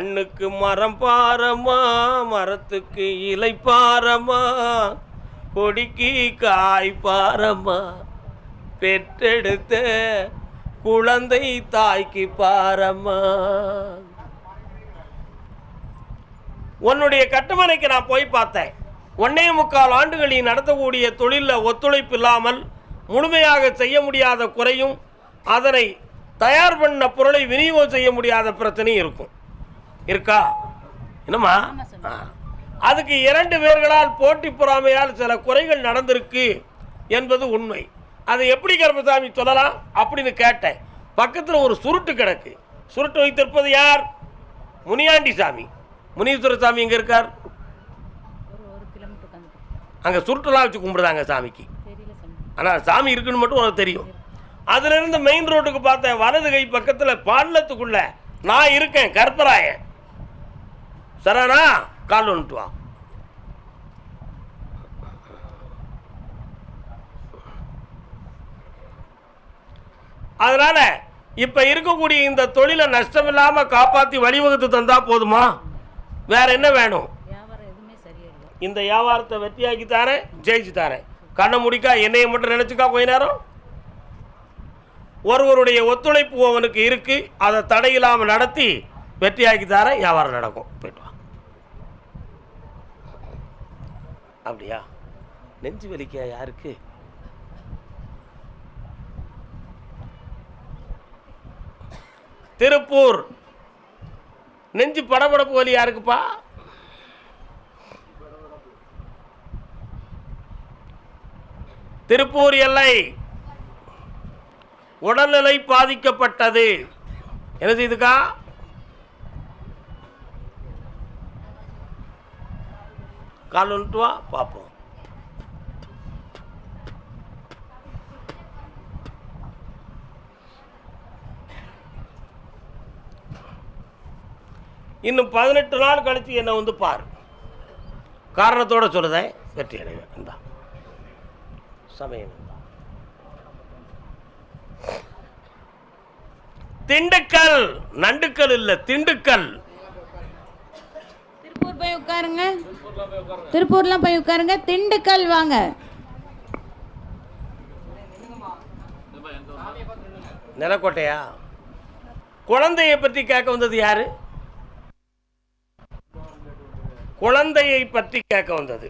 மண்ணுக்கு மரம் பாரமா மரத்துக்கு இலை பாரமா கொடிக்கு காய் பாரமா. பெற்றெடுத்த குழந்தை தாய்க்கு பாரமா. உன்னுடைய கட்டுமனைக்கு நான் போய் பார்த்தேன். ஒன்னே முக்கால் ஆண்டுகளில் நடத்தக்கூடிய தொழிலில் ஒத்துழைப்பு இல்லாமல் முழுமையாக செய்ய முடியாத குறையும் அதனை தயார் பண்ண பொருளை விநியோகம் செய்ய முடியாத பிரச்சனையும் இருக்கும். இருக்கா? என்னம்மா. அதுக்கு இரண்டு பேர்களால் போட்டி பொறாமையால் சில குறைகள் நடந்திருக்கு என்பது உண்மை. அதை எப்படி கருப்பசாமி சொல்லலாம்? அப்படின்னு கேட்டேன். பக்கத்தில் ஒரு சுருட்டு கிடக்கு. சுருட்டு வைத்திருப்பது யார்? முனியாண்டி சாமி. முனீஸ்வர சாமி எங்கே இருக்கார்? அங்கே சுருட்டெல்லாம் வச்சு கும்பிடுதாங்க சாமிக்கு. ஆனால் சாமி. இருக்குன்னு மட்டும் உனக்கு தெரியும். அதுலேருந்து மெயின் ரோட்டுக்கு பார்த்தேன். வலது கை பக்கத்தில் பாலத்துக்குள்ள நான் இருக்கேன் கற்பராயன் சரணா கால் வந்துட்டு வா. அதனால இப்ப இருக்கக்கூடிய இந்த தொழிலை நஷ்டமில்லாம காப்பாத்தி வழிவகுத்து தந்தா போதுமா? வேற என்ன வேணும்? இந்த வியாபாரத்தை வெற்றியாக்கி தாரேன் ஜெயிச்சு தாரேன். கண்ணை முடிக்கா என்னைய மட்டும் நினச்சிக்கா கொஞ்ச நேரம்? ஒருவருடைய ஒத்துழைப்பு அவனுக்கு இருக்கு. அதை தடையில்லாமல் நடத்தி வெற்றியாக்கி தாரேன் வியாபாரம் நடக்கும். போயிட்டு வா அப்படியா? நெஞ்சு வலிக்க யாருக்கு? திருப்பூர். நெஞ்சு படபடப்பு வலி யாருக்குப்பா? திருப்பூர் எல்லை. உடல்நிலை பாதிக்கப்பட்டது. என்ன செய்துக்கா கால் வந்துட்டு வா பார்ப்போம் இன்னும் பதினெட்டு நாள் கழிச்சு என்னை வந்து பார். காரணத்தோட சொல்லுதேன் வெற்றி அடைவேன் இந்தா. சமயம் திண்டுக்கல் நண்டுக்கல் இல்ல திண்டுக்கல். போய் உட்காருங்க. திருப்பூர்லாம் போய் உட்காருங்க. திண்டுக்கல் வாங்க. நிலக்கோட்டையா? குழந்தையை பற்றி கேட்க வந்தது யாரு? குழந்தையை பற்றி கேட்க வந்தது.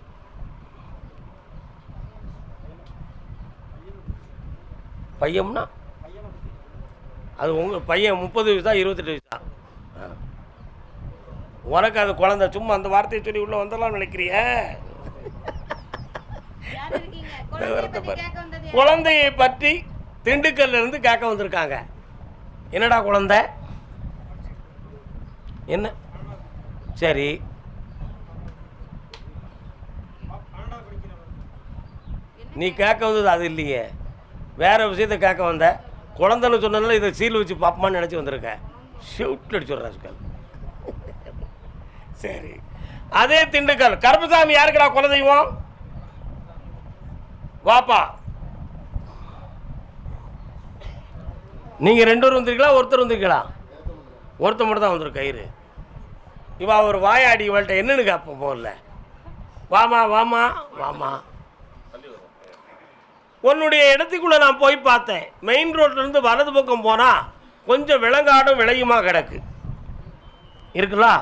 பையம்னா? அது உங்க பையன் முப்பது வயசா இருபத்தெட்டு வயசா? உனக்கு அது குழந்தை சும்மா அந்த வார்த்தையை சொல்லி உள்ள வந்துடலாம்னு நினைக்கிறிய? குழந்தையை பற்றி திண்டுக்கல்ல இருந்து கேட்க வந்திருக்காங்க. என்னடா குழந்தை? என்ன? சரி. நீ கேட்க வந்தது அது இல்லையே. வேற விஷயத்த கேட்க வந்த. குழந்தைன்னு சொன்னதுனால இதை சீல் வச்சு பாப்பமான்னு நினச்சி வந்திருக்க. ஷூட் அடிச்சுடுறா ராஸ்கல் சரி. அதே திண்டுக்கல். கருப்பசாமி யாருக்குடா குலதெய்வம் வாப்பா. நீங்கள் ரெண்டு பேர் வந்திருக்கீங்களா? ஒருத்தர் வந்திருக்கீங்களா? ஒருத்தர் மட்டும் தான் வந்திருக்கு கயிறு. இவா ஒரு வாயாடி இவள்கிட்ட என்னன்னு கேட்போம் போகல வாமா வாமா வாமா. உன்னுடைய இடத்துக்குள்ளே நான் போய் பார்த்தேன். மெயின் ரோட்லேருந்து வலது பக்கம் போனால் கொஞ்சம் விலங்காடும் விளையுமா கிடக்கு. இருக்குல்லா?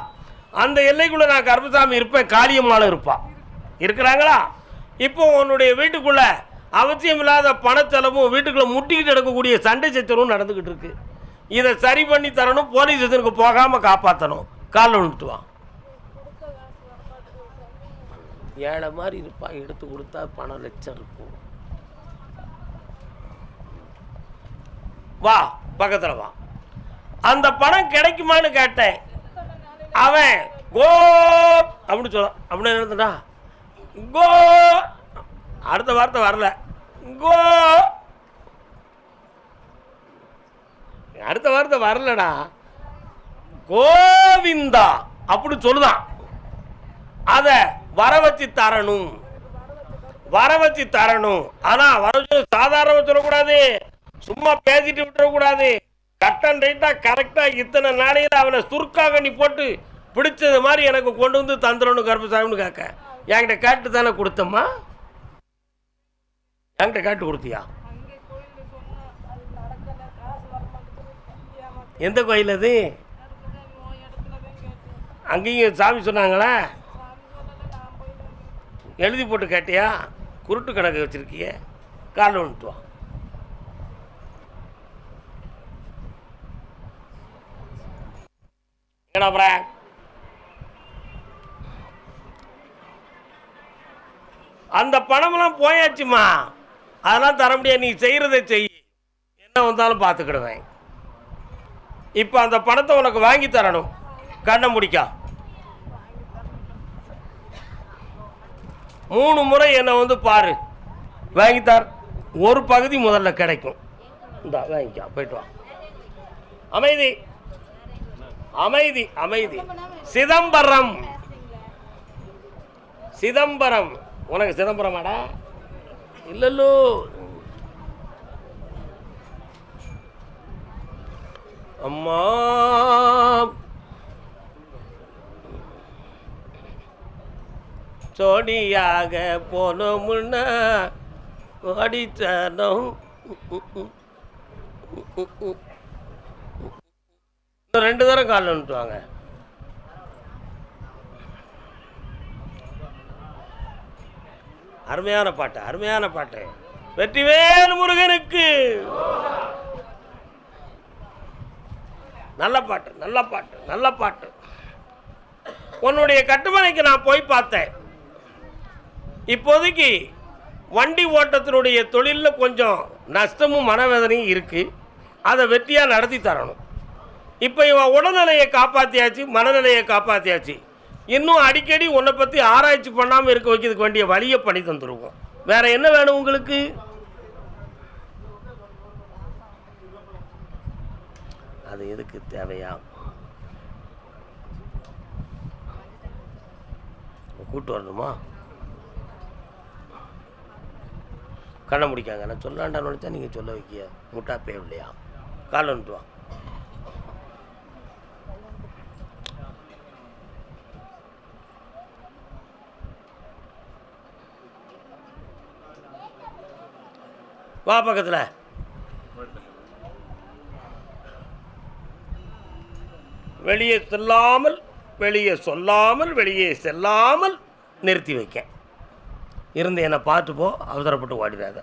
அந்த எல்லைக்குள்ளே நான் கருப்பசாமி இருப்பேன் காளியம்மாளும் இருப்பா. இருக்கிறாங்களா? இப்போ உன்னுடைய வீட்டுக்குள்ளே அவசியம் இல்லாத பணச்செலவும் வீட்டுக்குள்ள முட்டிக்கிட்டு எடுக்கக்கூடிய சண்டை சச்சரவும் நடந்துக்கிட்டு இருக்கு. இதை சரி பண்ணி தரணும் போலீஸ் ஸ்டேஷனுக்கு போகாமல் காப்பாற்றணும் காலில் விழுத்துவான் ஏழை மாதிரி இருப்பா எடுத்து கொடுத்தா பணம் லட்சம் இருக்கும். வா பக்கத்தில் வா. அந்த பணம் கிடைக்குமான்னு கேட்டேன். அவன் கோ அப்படின்னு சொல்ல அப்படின்னு எழுதுடா கோ. அடுத்த வார்த்தை வரல. கோ. அடுத்த வார்த்தை வரலடா. கோவிந்தா அப்படி சொல்லுதான். அத வர வச்சு தரணும். வர வச்சு தரணும். ஆனா வர வச்சு சாதாரண சொல்லக்கூடாது. சும்மா பேசிட்டு விட்டுறக்கூடாது. கட்டன் ரைட்டாக கரெக்டாக இத்தனை நாளையில் அவனை சுருக்காக நீ போட்டு பிடிச்சது மாதிரி எனக்கு கொண்டு வந்து தந்துடணும் கருப்பசாமின்னு கேட்க. என்கிட்ட கேட்டு தானே கொடுத்தம்மா? என்கிட்ட கேட்டு கொடுத்தியா? எந்த கோயில் அது? அங்கேயும் சாமி சொன்னாங்களா? எழுதி போட்டு கேட்டியா? குருட்டு கணக்கு வச்சுருக்கிய. காலில் வந்துட்டு என்னடா அப்புறம் அந்த பணமெல்லாம் போயாச்சுமா? அதெல்லாம் தர முடியாது. நீ செய்கிறத செய். என்ன வந்தாலும் பார்த்துக்கிடுவேன். இப்போ அந்த பணத்தை உனக்கு வாங்கி தரணும். கண்ணை முடிக்கா. மூணு முறை என்னை வந்து பாரு. வாங்கித்தார் ஒரு பகுதி முதல்ல கிடைக்கும். இந்தா வாங்கிக்கா. போயிட்டு வா. அமைதி. அமைதி அமைதி. சிதம்பரம். சிதம்பரம். உனக்கு சிதம்பரமாடா? இல்லல்லோ. அம்மா. ஜோடியாக போனோம்னா ஓடித்தனம் ஸோ ரெண்டு தரம் காலில் வந்துட்டுவாங்க அருமையான பாட்டு அருமையான பாட்டு. வெற்றிவேல் முருகனுக்கு. நல்ல பாட்டு நல்ல பாட்டு நல்ல பாட்டு. உன்னுடைய கட்டுமனைக்கு நான் போய் பார்த்தேன். இப்போதைக்கு வண்டி ஓட்டத்தினுடைய தொழிலில் கொஞ்சம் நஷ்டமும் மனவேதனையும் இருக்குது அதை வெற்றியாக நடத்தி தரணும். இப்போ இவன் உடல்நிலையை காப்பாற்றியாச்சு மனநிலையை காப்பாற்றியாச்சு இன்னும் அடிக்கடி உன்னை பற்றி ஆராய்ச்சி பண்ணாமல் இருக்க வைக்கிறதுக்கு வேண்டிய வழியை பண்ணி தந்துருவோம். வேற என்ன வேணும் உங்களுக்கு? அது எதுக்கு தேவையா? கூட்டு வரணுமா? கண்ணை முடிக்காங்க. நான் சொல்லாண்டான்னு நினச்சா நீங்கள் சொல்ல வைக்கிய. முட்டா பேவ் இல்லையா? கால் வந்துட்டு வா பக்கத்தில். வெளியே செல்லாமல் வெளியே சொல்லாமல் வெளியே செல்லாமல் நிறுத்தி வைக்க. இருந்து என்னை பார்த்து போ அவசரப்பட்டு ஓடிடாத.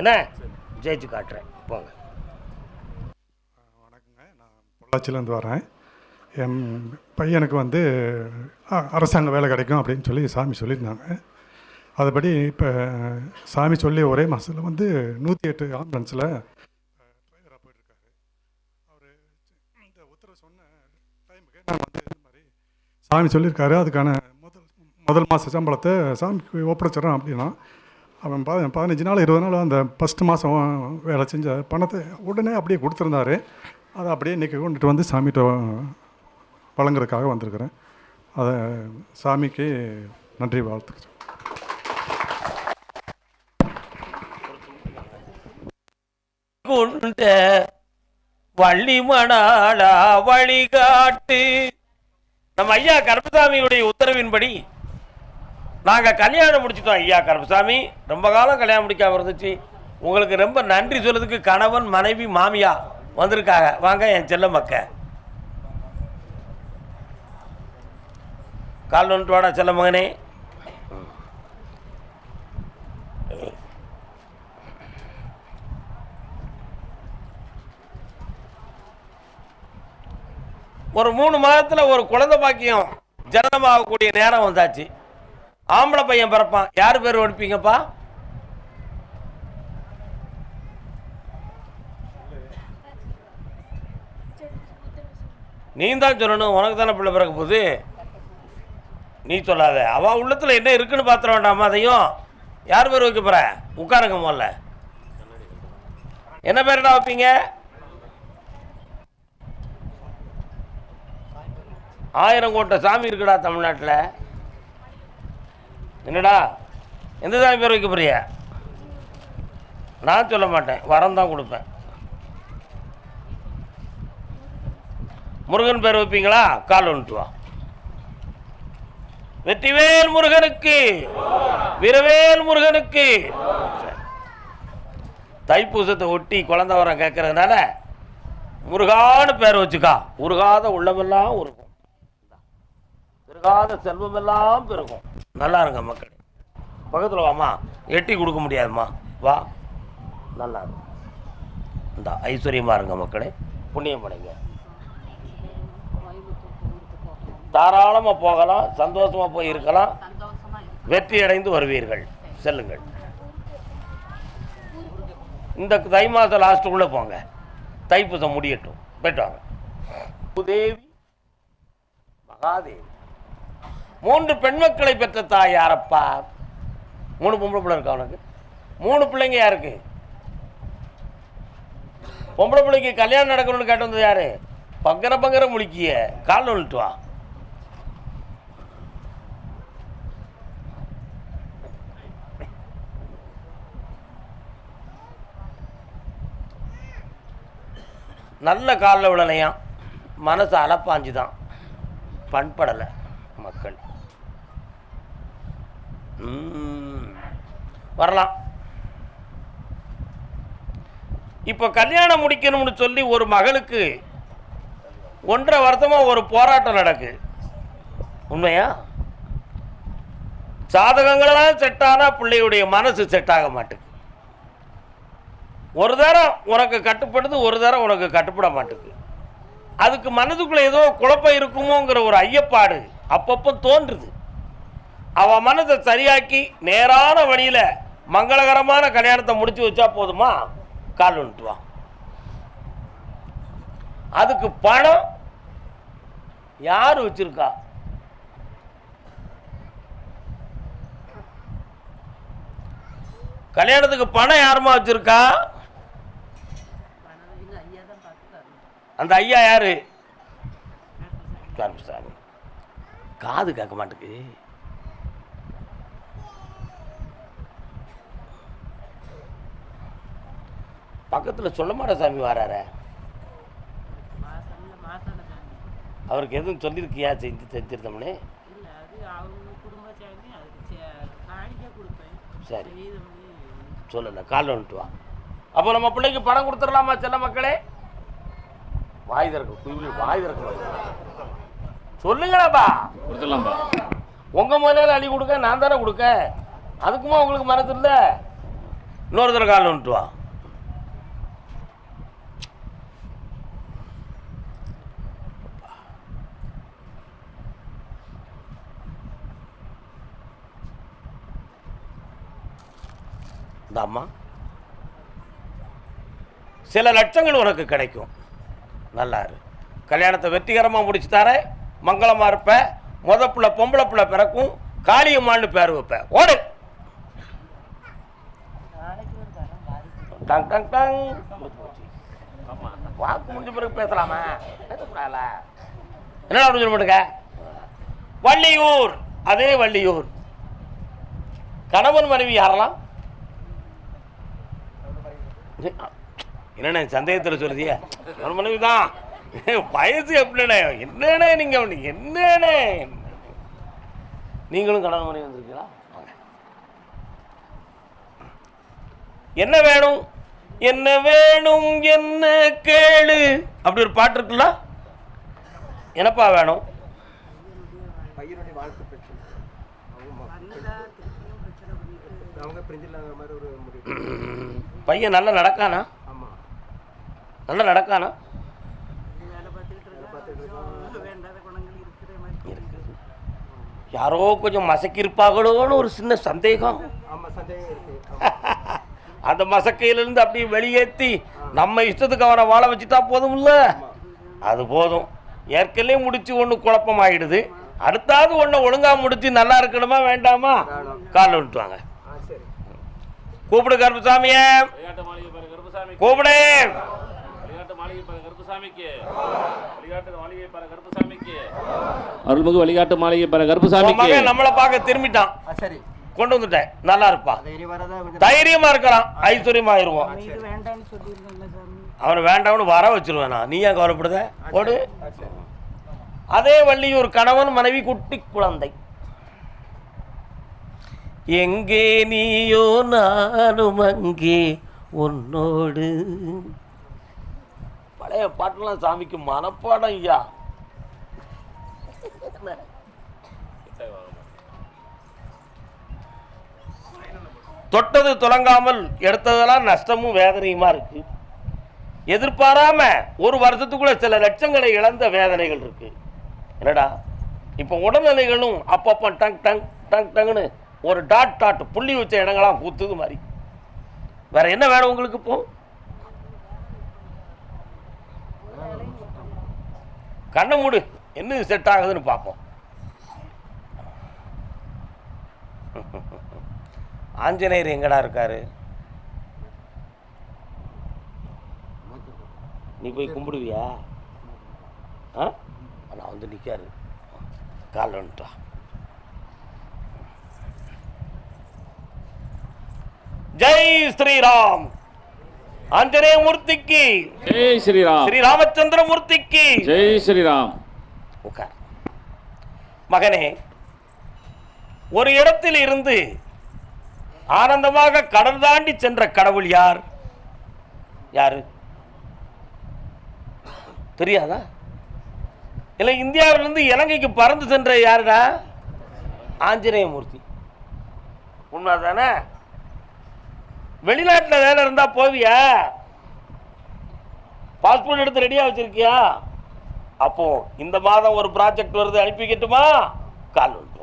என்ன? ஜெயிச்சு காட்டுறேன். போங்க. வணக்கங்க. நான் பொள்ளாச்சிலேருந்து வரேன். என் பையனுக்கு வந்து அரசாங்க வேலை கிடைக்கும் அப்படின்னு சொல்லி சாமி சொல்லியிருந்தாங்க. அதுபடி இப்போ சாமி சொல்லி ஒரே மாதத்தில் வந்து நூற்றி எட்டு ஆம்புலன்ஸில் டிரைவராக போயிட்டுருக்காரு. அவர் இந்த உத்தரவு சொன்ன டைமுக்கு நான் வந்து இந்த மாதிரி சாமி சொல்லியிருக்காரு. அதுக்கான முதல் முதல் மாத சம்பளத்தை சாமிக்கு ஒப்படைச்சிடறோம் அப்படின்னா அவன் ப பதினஞ்சு நாள் இருபது நாள் அந்த ஃபஸ்ட்டு மாதம் வேலை செஞ்ச பணத்தை உடனே அப்படியே கொடுத்துருந்தாரு. அதை அப்படியே இன்றைக்கி கொண்டுட்டு வந்து சாமிகிட்ட வழங்குறதுக்காக வந்திருக்கிறேன். அதை சாமிக்கு நன்றி வாழ்த்துக்கிறேன் கொண்ட வள்ளிமணாளா வழிகாட்டு. நம்ம ஐயா கருப்பசாமியுடைய உத்தரவின்படி நாங்கள் கல்யாணம் முடிச்சிட்டோம் ஐயா கருப்பசாமி. ரொம்ப காலம் கல்யாணம் முடிக்காம இருந்துச்சு. உங்களுக்கு ரொம்ப நன்றி சொல்றதுக்கு கணவன் மனைவி மாமியா வந்திருக்காங்க. வாங்க என் செல்ல மக்க கால் நோண்டு வாடா செல்ல மகனே. ஒரு மூணு மாதத்தில் ஒரு குழந்தை பாக்கியம் ஜனமாகக்கூடிய நேரம் வந்தாச்சு. ஆம்பளை பையன் பிறப்பான். யார் பேர் ஒடிப்பீங்கப்பா நீ தான் சொல்லணும். உனக்கு தானே பிள்ளை பிறக்க போகுது? நீ சொல்லாத. அவ உள்ளத்தில் என்ன இருக்குன்னு பார்த்துட வேண்டாமா? அதையும். யார் பேர் வைக்க போகிற உட்காருங்க முதல்ல. என்ன பேர்டா வைப்பீங்க? ஆயிரம் கோட்டை சாமி இருக்குடா தமிழ்நாட்டில். என்னடா? எந்த சாமி பேர் வைக்க போறிய? நான் சொல்ல மாட்டேன். வரம் தான் கொடுப்பேன். முருகன் பேர் வைப்பீங்களா? கால் வந்துட்டு வா. வெற்றிவேல் முருகனுக்கு விரவேல் முருகனுக்கு. தைப்பூசத்தை ஒட்டி குழந்த வரம் கேட்கறதுனால முருகான்னு பேர் வச்சுக்கா. உருகாத உள்ளமெல்லாம் ஒரு பெருகாத செல்வமெல்லாம் பெருகும். நல்லா இருங்க மக்கள். பக்கத்தில் வாம்மா. எட்டி கொடுக்க முடியாதும்மா. வா. நல்லா இருக்கும் இந்த ஐஸ்வர்யமாக இருங்க மக்களே. புண்ணியம் பண்ணுங்க தாராளமாக போகலாம். சந்தோஷமாக போய் இருக்கலாம். வெற்றி அடைந்து வருவீர்கள். செல்லுங்கள். இந்த தை மாதம் லாஸ்ட்டுக்குள்ளே போங்க. தைப்பூசம் முடியட்டும். போயிட்டு வாங்க. பூதேவி மகாதேவி. மூன்று பெண் மக்களை பெற்ற தாய் யாரப்பா? மூணு பொம்பளை பிள்ளை இருக்கா அவனுக்கு மூணு பிள்ளைங்க யாருக்கு? பொம்பளை பிள்ளைக்கு கல்யாணம் நடக்கணும்னு கேட்டு வந்தது யாரு? பங்கர பங்கர முழிக்கிய. கால் விழுட்டு வா. நல்ல காலில் விழலையாம். மனசு அலப்பாஞ்சு தான் பண்படலை மக்கள். வரலாம். இப்போ கல்யாணம் முடிக்கணும்னு சொல்லி ஒரு மகளுக்கு ஒன்றரை வருஷமாக ஒரு போராட்டம் நடக்கு. உண்மையா? சாதகங்களெல்லாம் செட் ஆனால் பிள்ளையுடைய மனசு செட் ஆக மாட்டேங்குது ஒரு தரம் உனக்கு கட்டுப்படுது ஒரு தரம் உனக்கு கட்டுப்பட மாட்டேங்குது அதுக்கு மனதுக்குள்ளே ஏதோ குழப்பம் இருக்குமோங்கிற ஒரு ஐயப்பாடு அப்பப்போ தோன்றுது. அவ மனதை சரியாக்கி நேரான வழியில் மங்களகரமான கல்யாணத்தை முடிச்சு வச்சா போதுமா? கால் விட்டுவான் அதுக்கு பணம் யார் வச்சிருக்கா? கல்யாணத்துக்கு பணம் யாருமா வச்சிருக்கா? அந்த ஐயா யாரு? காது கேட்க மாட்டேங்குது. பக்கத்தில் சொல்ல மாட்ட சாமி வராரு அவருக்கு எதுவும் சொல்லியிருக்கியா செஞ்சு செஞ்சிருந்தோம்னே? சரி. சொல்லலை காலில் வந்துட்டு வா. அப்போ நம்ம பிள்ளைக்கு பணம் கொடுத்துடலாமா செல்ல மக்களே? வாய் திறக்க குயில் வாய் திறக்க. சொல்லுங்களாப்பா. கொடுத்துடலாம்ப்பா உங்க முதல்ல அள்ளி கொடுக்க நான் தானே கொடுக்க? அதுக்குமா உங்களுக்கு மனசு இல்லை? இன்னொரு தடவை காலில் வந்துட்டு வா. இந்த அம்மா சில லட்சங்கள் உனக்கு கிடைக்கும். நல்லா இரு கல்யாணத்தை வெற்றிகரமாக முடிச்சு தர. மங்களமாக இருப்ப. முத பிள்ளை பொம்பளை பிள்ளை பிறக்கும். காளியம்மான்னு பேர் வைப்ப. ஓடு. ஒரு டங் டங் டங். வாக்கு முடிஞ்ச பிறகு பேசலாமா? என்ன அப்படி சொல்ல மாட்டுங்க வள்ளியூர். அதே வள்ளியூர். கணவன் மனைவி யாரெல்லாம்? என்னண்ணே சந்தேகத்தில் சொல்லுதிய மனைவி தான் வயசு எப்படிண்ணே? என்னண்ணே நீங்கள் என்னண்ணே? நீங்களும் கணவன் மனைவி வந்திருக்கீங்களா. என்ன வேணும்? என்ன வேணும்? என்ன கேளு? அப்படி ஒரு பாட்டு இருக்குல்ல? என்னப்பா வேணும்? பையனுடைய வாழ்க்கை பிரச்சனை. அவங்க பையன் நல்லா நடக்கானா? ஆமாம் நல்லா நடக்கானா? யாரோ கொஞ்சம் மசக்கி இருப்பாங்களோன்னு ஒரு சின்ன சந்தேகம். ஆமாம் சந்தேகம் இருக்கு. அந்த மசக்கையிலிருந்து அப்படியே வெளியேற்றி நம்ம இஷ்டத்துக்கு அவனை வாழ வச்சுட்டா போதும்ல? அது போதும். ஏற்கனவே முடிச்சு ஒன்று குழப்பமாயிடுது. அடுத்தாவது ஒன்று ஒழுங்கா முடிச்சு நல்லா இருக்கணுமா வேண்டாமா? காலில் விட்டுவாங்க மாளிகை பாரு கருப்பசாமிக்கு. அருள்மிகு விளையாட்டு மாளிகை பாரு மகன் நம்மளை பார்க்க திரும்பிட்டான். சரி. கொண்டு வந்துட்டேன். நல்லா இருப்பா. தைரியமா இருக்கலாம். ஐஸ்வர்யமாயிருவோம் இது வேண்டாம்னு சொல்லியிருந்தேன்ல சாமி. அவனை வேண்டாம்னு வர வச்சிருவேன் நான். நீ ஏன் கவலைப்படுத? ஓடு. அதே வள்ளியூர் கணவன் மனைவி குட்டி குழந்தை. எங்கே நீயோ நானும் அங்கே உன்னோடு. பழைய பாட்டெல்லாம் சாமிக்கு மனப்பாடம் ஐயா. தொட்டது துலங்காமல் எடுத்ததெல்லாம் நஷ்டமும் வேதனையுமா இருக்கு? எதிர்பாராம ஒரு வருஷத்துக்குள்ள சில லட்சங்களை இழந்த வேதனைகள் இருக்கு. என்னடா? இப்போ உடல்நிலைகளும் அப்பப்போ டங் டங் டங் டங்னு ஒரு டாட் டாட் புள்ளி வச்ச இடங்களாம் கூத்துது மாதிரி. வேற என்ன வேணும் உங்களுக்கு இப்போ? கண்ணை மூடு. என்ன செட் ஆகுதுன்னு பார்ப்போம். ஆஞ்சநேயர் எங்கடா இருக்காரு? நீ போய் கும்பிடுவியா? ஆ? நான் வந்து நிற்காரு கால் வந்துட்டா. ஜெய் ஸ்ரீராம். ஆஞ்சநேய மூர்த்திக்கு. ஜெய் ஸ்ரீராம். ஸ்ரீ ராமச்சந்திர மூர்த்திக்கு. ஜெய் ஸ்ரீராம். உட்கார் மகனே ஒரு இடத்தில் இருந்து ஆனந்தமாக கடல் தாண்டி சென்ற கடவுள் யார்? யாரு? தெரியாதா? இல்லை இந்தியாவிலிருந்து இலங்கைக்கு பறந்து சென்ற யாருடா? ஆஞ்சநேய மூர்த்தி. உண்மைதானே? வெளிநாட்டில் வேலை இருந்தால் போவியா? பாஸ்போர்ட் எடுத்து ரெடியாக வச்சுருக்கியா? அப்போ இந்த மாதம் ஒரு ப்ராஜெக்ட் வருது அனுப்பிக்கட்டுமா கால் வந்துடும்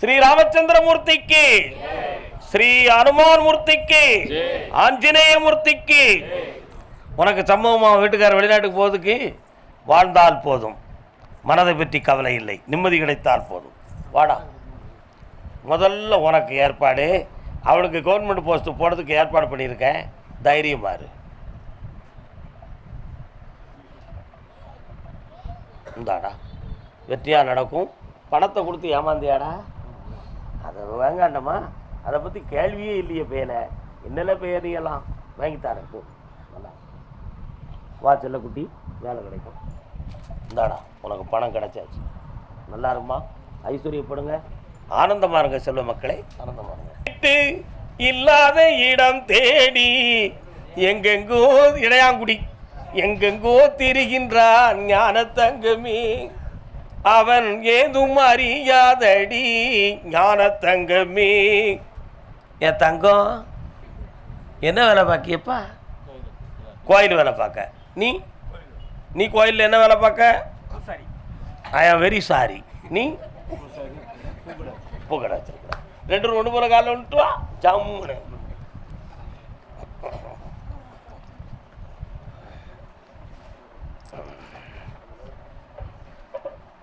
ஸ்ரீ ராமச்சந்திர மூர்த்திக்கு ஸ்ரீ அனுமான் மூர்த்திக்கு ஆஞ்சநேய மூர்த்திக்கு உனக்கு சம்பவமா வீட்டுக்கார வெளிநாட்டுக்கு போவதுக்கு வாழ்ந்தால் போதும். மனதை பற்றி கவலை இல்லை. நிம்மதி கிடைத்தால் போதும். வாடா. முதல்ல உனக்கு ஏற்பாடு. அவளுக்கு கவர்மெண்ட் போஸ்ட் போகிறதுக்கு ஏற்பாடு பண்ணியிருக்கேன். தைரியமா இரு இந்தாடா. வெற்றியாக நடக்கும். பணத்தை கொடுத்து ஏமாந்தியாடா. அதை வாங்காண்டம்மா. அதை பற்றி கேள்வியே இல்லையே பேனை. என்னென்ன பேரையெல்லாம் வாங்கித்தான் இருக்கும் நல்லா வா செல்லக்குட்டி. வேலை கிடைக்கும். இந்தாடா உனக்கு பணம் கிடைச்சாச்சு. நல்லா இருமா ஐஸ்வர்யப்படுங்க. ஆனந்தமா இருங்க செல்வ மக்களே. ஆனந்தமா இருங்க. விட்டு இல்லாத இடம் தேடி எங்கெங்கோ இடையாங்குடி எங்கெங்கோ திரிகின்றான் ஞான தங்கமே அவன் ஏதும் அறியாதடி ஞான தங்கமே என் தங்கம் என்ன வேலை பார்க்கியப்பா? கோயில் வேலை பார்க்க. நீ? நீ கோயிலில் என்ன வேலை பார்க்க? ஐ ஆம் வெரி சாரி நீ? பூக்கடை வச்சிருக்க ரெண்டு ஒன்று போகிற காலில் வந்துட்டு ஜம்முன்னு.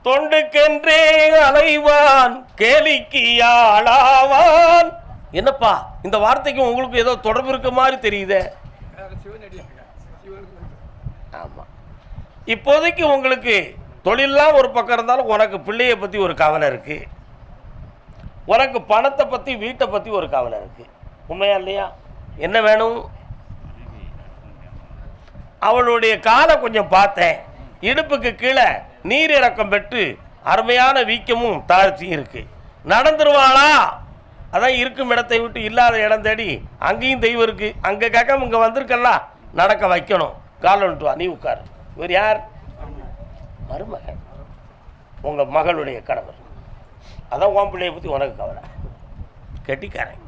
தொண்டுக்கென்றே அலைவான் கேலிக்கியாளாவான் என்னப்பா இந்த வார்த்தைக்கு உங்களுக்கு ஏதோ தொடர்பு இருக்க மாதிரி தெரியுதே? ஆமா. இப்போதைக்கு உங்களுக்கு தொழிலெலாம் ஒரு பக்கம் இருந்தாலும் உனக்கு பிள்ளையை பற்றி ஒரு கவலை இருக்குது உனக்கு பணத்தை பற்றி வீட்டை பற்றி ஒரு கவலை இருக்குது உண்மையா இல்லையா? என்ன வேணும்? அவளுடைய காலை கொஞ்சம் பார்த்தேன். இடுப்புக்கு கீழே நீர் இறக்கம் பெற்று அருமையான வீக்கமும் தாழ்ச்சியும் இருக்குது நடந்துருவாளா? அதான் இருக்கும் இடத்தை விட்டு இல்லாத இடம் தேடி அங்கேயும் தெய்வம் இருக்குது அங்கே கேட்காம இங்கே வந்திருக்கல்ல நடக்க வைக்கணும். காலை விட்டு வா நீ உட்காரு. இவர் யார்? மருமகன். உங்கள் மகளுடைய கணவர். அதான் உன் பிள்ளைய பற்றி உனக்கு கவலை. கெட்டிக்காரன்.